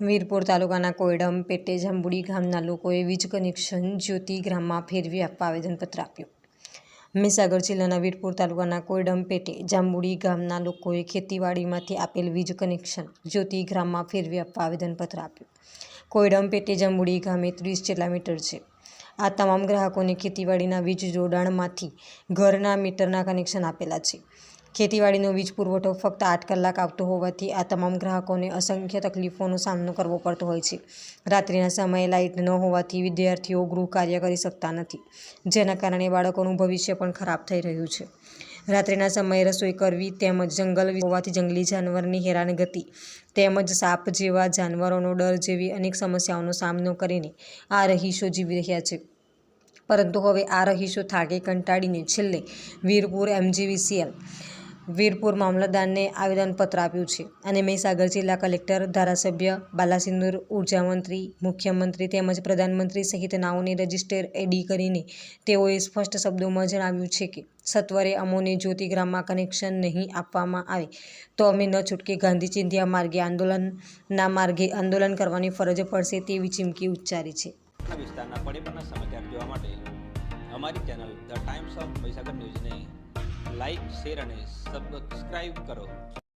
વીરપુર તાલુકાના કોયડમ, પેટે જાંબુડી ગામના લોકોએ વીજ કનેક્શન જ્યોતિ ગ્રામમાં ફેરવી આપવા આવેદનપત્ર આપ્યું. મહીસાગર જિલ્લાના વીરપુર તાલુકાના કોયડમ, પેટે જાંબુડી ગામના લોકોએ ખેતીવાડીમાંથી આપેલ વીજ કનેક્શન જ્યોતિ ગ્રામમાં ફેરવી આપવા આવેદનપત્ર આપ્યું. કોયડમ, પેટે જાંબુડી ગામે ત્રીસ જેટલા મીટર છે. આ તમામ ગ્રાહકોને ખેતીવાડીના વીજ જોડાણમાંથી ઘરના મીટરના કનેક્શન આપેલા છે. ખેતીવાડીનો વીજ પુરવઠો ફક્ત આઠ કલાક આવતો હોવાથી આ તમામ ગ્રાહકોને અસંખ્ય તકલીફોનો સામનો કરવો પડતો હોય છે. રાત્રિના સમયે લાઇટ ન હોવાથી વિદ્યાર્થીઓ ગૃહ કાર્ય કરી શકતા નથી, જેના કારણે બાળકોનું ભવિષ્ય પણ ખરાબ થઈ રહ્યું છે. રાત્રિના સમયે રસોઈ કરવી તેમજ જંગલ હોવાથી જંગલી જાનવરની હેરાનગતિ તેમજ સાપ જેવા જાનવરોનો ડર જેવી અનેક સમસ્યાઓનો સામનો કરીને આ રહીશો જીવી રહ્યા છે. પરંતુ હવે આ રહીશો થાકે કંટાળીને છેલ્લે વીરપુર એમજીવીસીએલ વીરપુર મામલતદારને આવેદનપત્ર આપ્યું છે અને મહીસાગર જિલ્લા કલેક્ટર, ધારાસભ્ય, બાલાસિંદુર ઉર્જામંત્રી મુખ્યમંત્રી તેમજ પ્રધાનમંત્રી સહિત નાઓને રજિસ્ટર એડી કરીને તેઓએ સ્પષ્ટ શબ્દોમાં જણાવ્યું છે કે, સત્વરે અમોને જ્યોતિગ્રામમાં કનેક્શન નહીં આપવામાં આવે તો અમે ન છૂટકે ગાંધી ચિંધ્યા માર્ગે આંદોલનના માર્ગે આંદોલન કરવાની ફરજ પડશે તેવી ચીમકી ઉચ્ચારી છે. અમારી channel the times of Mahisagar ન્યૂઝને લાઇક શેર અને સબસ્ક્રાઈબ કરો.